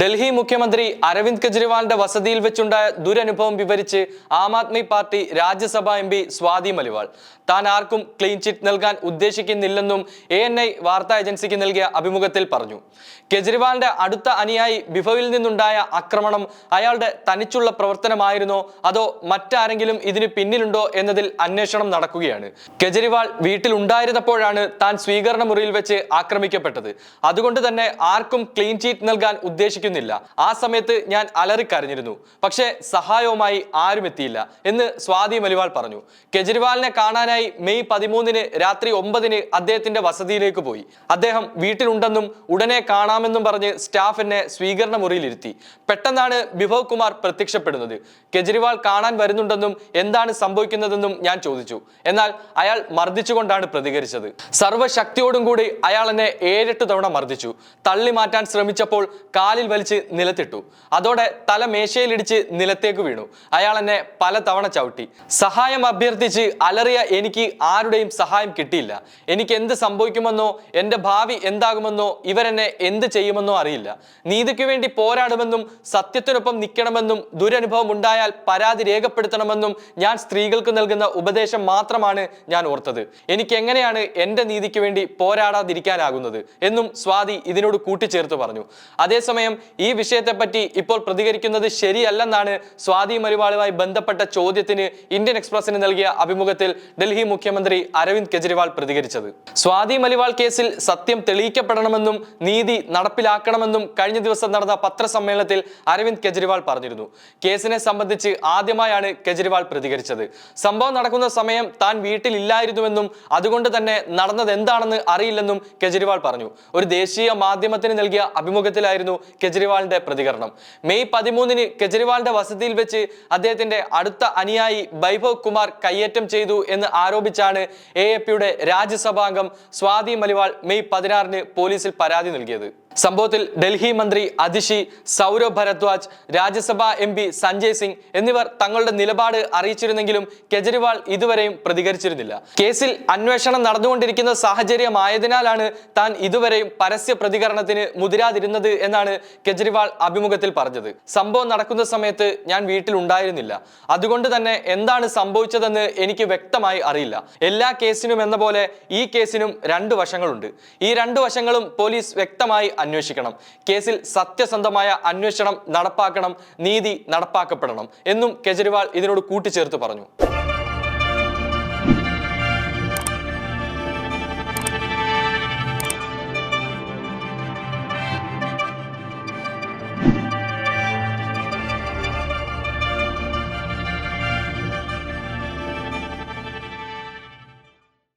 ഡൽഹി മുഖ്യമന്ത്രി അരവിന്ദ് കെജ്രിവാളിന്റെ വസതിയിൽ വെച്ചുണ്ടായ ദുരനുഭവം വിവരിച്ച് Aam Aadmi party Rajya Sabha M P Swati Maliwal. താൻ ആർക്കും ക്ലീൻ ചിറ്റ് നൽകാൻ ഉദ്ദേശിക്കുന്നില്ലെന്നും എ എൻ ഐ വാർത്താ ഏജൻസിക്ക് നൽകിയ അഭിമുഖത്തിൽ പറഞ്ഞു. കെജ്രിവാളിന്റെ അടുത്ത അനുയായി ബിഫവിൽ നിന്നുണ്ടായ ആക്രമണം അയാളുടെ തനിച്ചുള്ള പ്രവർത്തനമായിരുന്നോ? അതോ മറ്റാരെങ്കിലും ഇതിന് പിന്നിലുണ്ടോ എന്നതിൽ അന്വേഷണം നടക്കുകയാണ്. കെജ്രിവാൾ വീട്ടിലുണ്ടായിരുന്നപ്പോഴാണ് താൻ സ്വീകരണ മുറിയിൽ വെച്ച് ആക്രമിക്കപ്പെട്ടത്. അതുകൊണ്ട് തന്നെ ആർക്കും ക്ലീൻ ചീറ്റ് നൽകാൻ ഉദ്ദേശിക്കുന്നില്ല ആ സമയത്ത് ഞാൻ അലറിക്കരഞ്ഞിരുന്നു. പക്ഷേ സഹായവുമായി ആരും എത്തിയില്ല എന്ന് സ്വാതി മലിവാൾ പറഞ്ഞു. കെജ്രിവാളിനെ കാണാനായി മെയ് പതിമൂന്നിന് രാത്രി ഒമ്പതിന് അദ്ദേഹത്തിന്റെ വസതിയിലേക്ക് പോയി. അദ്ദേഹം വീട്ടിലുണ്ടെന്നും ഉടനെ കാണാമെന്നും പറഞ്ഞ് സ്റ്റാഫ് എന്നെ സ്വീകരണ മുറിയിലിരുത്തി പെട്ടെന്നാണ് വിഭവ് കുമാർ പ്രത്യക്ഷപ്പെടുന്നത്. കെജ്രിവാൾ കാണാൻ വരുന്നുണ്ടെന്നും എന്താണ് സംഭവിക്കുന്നതെന്നും ഞാൻ ചോദിച്ചു. എന്നാൽ അയാൾ മർദ്ദിച്ചുകൊണ്ടാണ് പ്രതികരിച്ചത്. സർവശക്തിയോടും കൂടി അയാൾ എന്നെ ഏഴെട്ട് തവണ മർദ്ദിച്ചു. തള്ളി മാറ്റാൻ ശ്രമിച്ചപ്പോൾ കാലിൽ വലിച്ച് നിലത്തിട്ടു. അതോടെ തല മേശയിലിടിച്ച് നിലത്തേക്ക് വീണു. അയാൾ എന്നെ പല തവണ ചവിട്ടി. സഹായം അഭ്യർത്ഥിച്ച് അലറിയ എനിക്ക് ആരുടെയും സഹായം കിട്ടിയില്ല. എനിക്ക് എന്ത് സംഭവിക്കുമെന്നോ എന്റെ ഭാവി എന്താകുമെന്നോ ഇവരെന്നെ എന്ത് ചെയ്യുമെന്നോ അറിയില്ല. നീതിക്ക് വേണ്ടി പോരാടുമെന്നും സത്യത്തിനൊപ്പം നിൽക്കണമെന്നും ദുരനുഭവം ഉണ്ടായാൽ പരാതി രേഖപ്പെടുത്തണമെന്നും ഞാൻ സ്ത്രീകൾക്ക് നൽകുന്ന ഉപദേശം മാത്രമാണ് ഞാൻ ഓർത്തത്. എനിക്ക് എങ്ങനെയാണ് എന്റെ നീതിക്ക് വേണ്ടി പോരാടാതിരിക്കാനാകുന്നത്? എന്നും സ്വാതി ഇതിനോട് കൂട്ടിച്ചേർത്ത് പറഞ്ഞു. അതേസമയം ഈ വിഷയത്തെപ്പറ്റി ഇപ്പോൾ പ്രതികരിക്കുന്നത് ശരിയല്ലെന്നാണ് സ്വാതി മലിവാളുമായി ബന്ധപ്പെട്ട ചോദ്യത്തിന് ഇന്ത്യൻ എക്സ്പ്രസിന് നൽകിയ അഭിമുഖത്തിൽ ഡൽഹി മുഖ്യമന്ത്രി അരവിന്ദ് കെജ്രിവാൾ പ്രതികരിച്ചത്. സ്വാതി മലിവാൾ കേസിൽ സത്യം തെളിയിക്കപ്പെടണമെന്നും നീതി നടപ്പിലാക്കണമെന്നും കഴിഞ്ഞ ദിവസം നടന്ന പത്രസമ്മേളനത്തിൽ അരവിന്ദ് കെജ്രിവാൾ പറഞ്ഞിരുന്നു. കേസിനെ സംബന്ധിച്ച് ആദ്യമായാണ് കെജ്രിവാൾ പ്രതികരിച്ചത്. സംഭവം നടക്കുന്ന സമയം താൻ വീട്ടിലില്ലായിരുന്നുവെന്നും അതുകൊണ്ട് തന്നെ നടന്നത് എന്താണെന്ന് അറിയില്ലെന്നും കെജ്രിവാൾ പറഞ്ഞു. ഒരു ദേശീയ മാധ്യമത്തിന് നൽകിയ അഭിമുഖത്തിലായിരുന്നു കെജ്രിവാളിന്റെ പ്രതികരണം. മെയ് പതിമൂന്നിന് കെജ്രിവാളിന്റെ വസതിയിൽ വെച്ച് അദ്ദേഹത്തിന്റെ അടുത്ത അനുയായി വൈഭവ് കുമാർ കയ്യേറ്റം ചെയ്തു എന്ന് ആരോപിച്ചാണ് എ എ പിയുടെ രാജ്യസഭാംഗം സ്വാതി മലിവാൾ മെയ് പതിനാറിന് പോലീസിൽ പരാതി നൽകിയത്. സംഭവത്തിൽ ഡൽഹി മന്ത്രി അതിഷി സൗരവ് ഭരദ്വാജ് രാജ്യസഭാ എം പി സഞ്ജയ് സിംഗ് എന്നിവർ തങ്ങളുടെ നിലപാട് അറിയിച്ചിരുന്നെങ്കിലും കെജ്രിവാൾ ഇതുവരെയും പ്രതികരിച്ചിരുന്നില്ല. കേസിൽ അന്വേഷണം നടന്നുകൊണ്ടിരിക്കുന്ന സാഹചര്യമായതിനാലാണ് താൻ ഇതുവരെയും പരസ്യ പ്രതികരണത്തിന് മുതിരാതിരുന്നത് എന്നാണ് കെജ്രിവാൾ അഭിമുഖത്തിൽ പറഞ്ഞത്. സംഭവം നടക്കുന്ന സമയത്ത് ഞാൻ വീട്ടിൽ ഉണ്ടായിരുന്നില്ല അതുകൊണ്ട് തന്നെ എന്താണ് സംഭവിച്ചതെന്ന് എനിക്ക് വ്യക്തമായി അറിയില്ല. എല്ലാ കേസിനും എന്ന പോലെ ഈ കേസിനും രണ്ട് വശങ്ങളുണ്ട്. ഈ രണ്ട് വശങ്ങളും പോലീസ് വ്യക്തമായി അന്വേഷിക്കണം. കേസിൽ സത്യസന്ധമായ അന്വേഷണം നടപ്പാക്കണം നീതി നടപ്പാക്കപ്പെടണം എന്നും കെജ്രിവാൾ ഇതിനോട് കൂട്ടിച്ചേർത്ത് പറഞ്ഞു.